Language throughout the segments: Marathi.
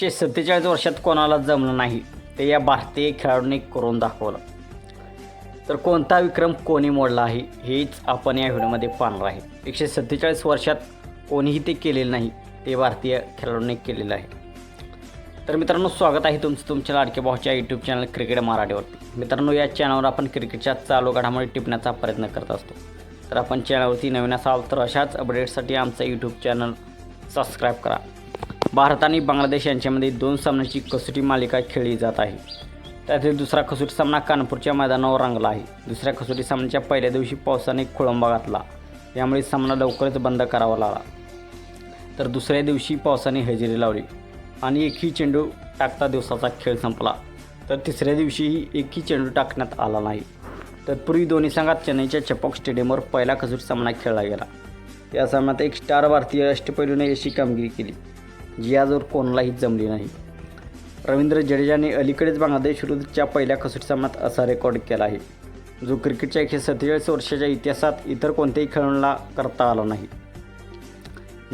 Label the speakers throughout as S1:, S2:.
S1: चे सत्तेचाळीस वर्षात कोणाला जमलं नाही ते या भारतीय खेळाडूंनी करून दाखवलं. तर कोणता विक्रम कोणी मोडला आहे हेच आपण या व्हिडिओमध्ये पाहणार आहे. एकशे सत्तेचाळीस वर्षात कोणीही ते केलेलं नाही ते भारतीय खेळाडूंनी केलेलं आहे. तर मित्रांनो स्वागत आहे तुमचं तुमच्या लाडके भाऊच्या यूट्यूब चॅनल क्रिकेट मराठीवरती मित्रांनो या चॅनलवर आपण क्रिकेटच्या चालू घडामोडी टिपण्याचा प्रयत्न करत असतो. तर आपण चॅनलवरती नवीन असाल तर अशाच अपडेट्ससाठी आमचं यूट्यूब चॅनल सबस्क्राईब करा. भारत आणि बांगलादेश यांच्यामध्ये दोन सामन्याची कसोटी मालिका खेळली जात आहे. त्यातील दुसरा कसोटी सामना कानपूरच्या मैदानावर रंगला आहे. दुसऱ्या कसोटी सामन्याच्या पहिल्या दिवशी पावसाने खोळंबा घातला. यामुळे सामना लवकरच बंद करावा लागला. तर दुसऱ्या दिवशी पावसाने हजेरी लावली आणि एकही चेंडू टाकता दिवसाचा खेळ संपला. तर तिसऱ्या दिवशीही एकही चेंडू टाकण्यात आला नाही. तत्पूर्वी दोन्ही संघात चेन्नईच्या चपॉक स्टेडियमवर पहिला कसोटी सामना खेळला गेला. या सामन्यात एक स्टार भारतीय अष्टपैलूने अशी कामगिरी केली. जी आजवर कोणालाही जमली नाही. रवींद्र जडेजाने अलीकडेच बांगलादेश विरुद्धच्या पहिल्या कसोटी सामन्यात असा रेकॉर्ड केला आहे. जो क्रिकेटच्या एकशे सत्तेचाळीस वर्षाच्या इतिहासात इतर कोणत्याही खेळाडूला करता आला नाही.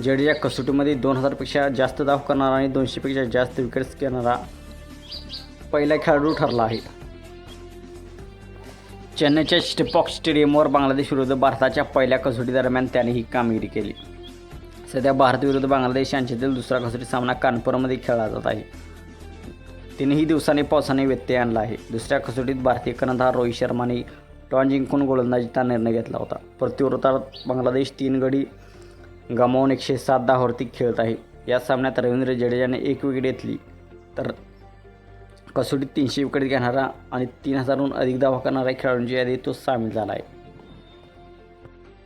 S1: जडेजा कसोटीमध्ये दोन हजारपेक्षा जास्त धाव करणारा आणि दोनशेपेक्षा जास्त विकेट्स घेणारा पहिला खेळाडू ठरला आहे. चेन्नईच्या स्टेपॉक स्टेडियमवर बांगलादेश विरुद्ध भारताच्या पहिल्या कसोटी दरम्यान त्याने ही कामगिरी केली. सध्या भारत विरुद्ध बांगलादेश यांच्यातील दुसरा कसोटी सामना कानपूरमध्ये खेळला जात आहे. तीनही दिवसांनी पावसाने व्यत्यय आणला आहे. दुसऱ्या कसोटीत भारतीय कर्णधार रोहित शर्माने टॉन जिंकून गोलंदाजीचा निर्णय घेतला होता. प्रत्युत्तरात बांगलादेश तीन गडी गमावून एकशे सात दहावरती खेळत आहे. या सामन्यात रवींद्र जडेजाने एक विकेट घेतली. तर कसोटीत तीनशे विकेट घेणारा आणि तीन हजारहून अधिक धावा करणाऱ्या खेळाडूंची यादी तो सामील झाला आहे.